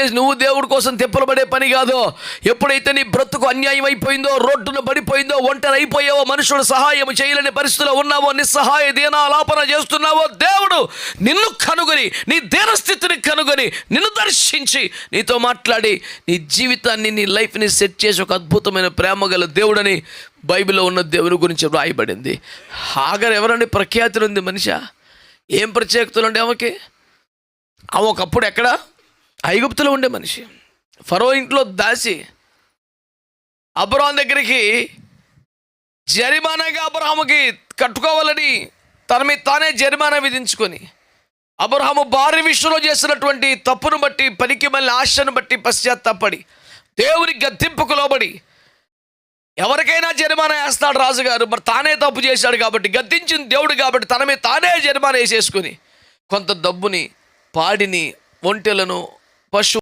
ఎప్పుడైతే నువ్వు దేవుడి కోసం తిప్పలబడే పని కాదు ఎప్పుడైతే నీ బ్రతుకు అన్యాయం అయిపోయిందో రోడ్డున పడిపోయిందో ఒంటరి అయిపోయావో మనుషుడు సహాయం చేయలేని పరిస్థితిలో ఉన్నావో నిస్సహాయ దీనాలాపన చేస్తున్నావో దేవుడు నిన్ను కనుగొని నీ దీనస్థితిని కనుగొని నిన్ను దర్శించి నీతో మాట్లాడి నీ జీవితాన్ని నీ లైఫ్ని సెట్ చేసి ఒక అద్భుతమైన ప్రేమ గల దేవుడని బైబిల్లో ఉన్న దేవుని గురించి రాయబడింది హాగర్ ఎవరండి? ప్రఖ్యాతులు ఉంది మనిషి? ఏం ప్రత్యేకతలు ఉండే ఆమెకి? ఆమె ఒకప్పుడు ఎక్కడ? ఐగుప్తులో ఉండే మనిషి. ఫరో ఇంట్లో దాసి అబ్రహాం దగ్గరికి జరిమానాగా అబ్రహాముకి కట్టుకోవాలని తన మీద తానే జరిమానా విధించుకొని అబ్రహాము భార్య విషయంలో చేసినటువంటి తప్పును బట్టి పనికి మళ్ళీ ఆశను బట్టి పశ్చాత్తాపడి దేవుని గద్దెంపుకు లోబడి ఎవరికైనా జరిమానా వేస్తాడు రాజుగారు. మరి తానే తప్పు చేశాడు కాబట్టి గద్దించిన దేవుడు కాబట్టి తన మీద తానే జరిమానా వేసేసుకుని కొంత డబ్బుని పాడిని ఒంటెలను пошел